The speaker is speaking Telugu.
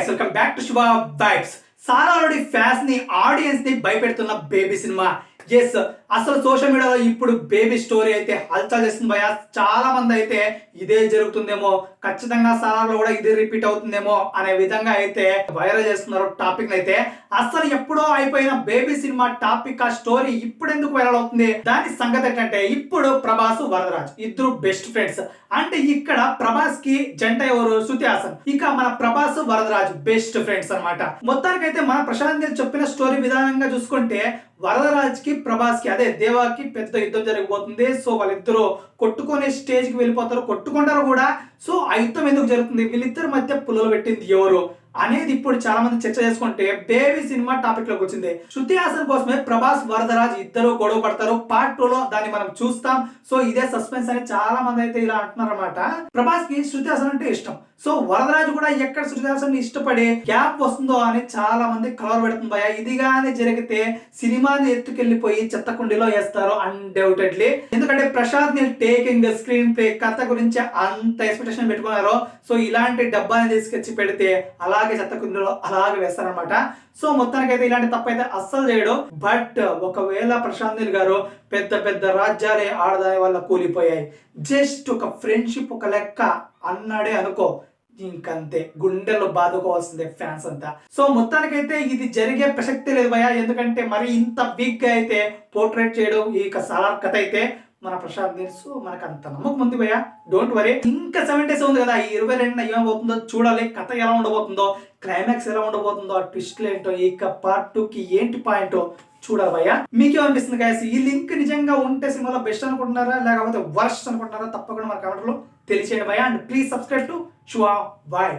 Guys welcome back to Shubha vibes Sarah already ఫ్యాన్స్ని ఆడియన్స్ని భయపెడుతున్న బేబీ సినిమా ఎస్ అసలు సోషల్ మీడియాలో ఇప్పుడు బేబీ స్టోరీ అయితే హల్చల్ చేస్తుంది భయ చాలా మంది అయితే ఇదే జరుగుతుందేమో ఖచ్చితంగా సారాలో కూడా ఇదే రిపీట్ అవుతుందేమో అనే విధంగా అయితే వైరల్ చేస్తున్నారు టాపిక్ అయితే. అసలు ఎప్పుడో అయిపోయిన బేబీ సినిమా టాపిక్ ఆ స్టోరీ ఇప్పుడు ఎందుకు వైరల్ అవుతుంది? దాని సంగతి ఏంటంటే ఇప్పుడు ప్రభాస్ వరదరాజ్ ఇద్దరు బెస్ట్ ఫ్రెండ్స్ అంటే ఇక్కడ ప్రభాస్కి జంట ఎవరు? శృతి హాసన్. ఇక మన ప్రభాస్ వరదరాజ్ బెస్ట్ ఫ్రెండ్స్ అన్నమాట. మొత్తానికైతే మన ప్రశాంత్ చెప్పిన స్టోరీ విధానంగా చూసుకుంటే వరదరాజ్కి ప్రభాస్కి అదే దేవాకి పెద్ద యుద్ధం జరగబోతుంది. సో వాళ్ళిద్దరూ కొట్టుకునే స్టేజ్కి వెళ్ళిపోతారు. కొట్టుకుంటారు కూడా. సో ఆ యుద్ధం ఎందుకు జరుగుతుంది? వీళ్ళిద్దరి మధ్య పుల్లలు పెట్టింది ఎవరు? అనేది ఇప్పుడు చాలా మంది చర్చ చేసుకుంటే బేబీ సినిమా టాపిక్లోకి వచ్చింది. శృతి హాసన్ కోసమే ప్రభాస్ వరదరాజ్ ఇద్దరు గొడవ పడతారు. పార్ట్ టూ లో దాన్ని మనం చూస్తాం. సో ఇదే సస్పెన్స్ అని చాలా మంది అయితే ఇలా అంటున్నారు అనమాట ప్రభాస్కి శృతి హాసన్ అంటే ఇష్టం. సో వరదరాజు కూడా ఎక్కడ శృతి హాసన్ ఇష్టపడి గ్యాప్ వస్తుందో అని చాలా మంది కలర్ పెడుతుంది భయ ఇదిగానే జరిగితే సినిమాని ఎత్తుకెళ్ళిపోయి చెత్త కుండీలో వేస్తారు అన్డౌటెడ్లీ ఎందుకంటే Prashanth Neel taking screenplay కథ గురించి అంత ఎక్స్పెక్టేషన్ పెట్టుకున్నారు. సో ఇలాంటి డబ్బాని తీసుకొచ్చి పెడితే అలా అలాగే చెత్త కుండీలో అలాగే వేస్తారనమాట సో మొత్తానికి అయితే ఇలాంటి తప్ప అయితే అస్సలు చేయడు. బట్ ఒకవేళ ప్రశాంత్ నీల్ గారు పెద్ద పెద్ద రాజ్యాలే ఆడదాని వల్ల కూలిపోయాయి. జస్ట్ ఒక ఫ్రెండ్షిప్ ఒక లెక్క అన్నాడే అనుకో ఇంకంతే. గుండెల్లో బాదుకోవాల్సిందే ఫ్యాన్స్ అంతా. సో మొత్తానికైతే ఇది జరిగే ప్రసక్తి లేదు భయ ఎందుకంటే మరి ఇంత బిగ్గా అయితే పోర్ట్రేట్ చేయడం ఈ యొక్క కథ అయితే మన ప్రశాంత్ నీల్స్ మనకు అంత నమ్మకం ఉంది భయ డోంట్ వరీ ఇంకా సెవెన్ డేస్ ఉంది కదా. ఈ ఇరవై రెండు ఏమవుతుందో చూడాలి. కథ ఎలా ఉండబోతుందో క్లైమాక్స్ ఎలా ఉండబోతుందో ఆ ట్విస్ట్లు ఏంటో ఇక పార్ట్ టూ కి ఏంటి పాయింట్ చూడాలి భయ్య. మీకేమనిపిస్తుంది గాయస్ ఈ లింక్ నిజంగా ఉంటే సినిమాలో బెస్ట్ అనుకుంటున్నారా? లేకపోతే వర్స్ట్ అనుకుంటున్నారా? తప్పకుండా మన కమెంట్లో తెలియచేయండి భయ అండ్ ప్లీజ్ సబ్స్క్రైబ్ టు షువా బాయ్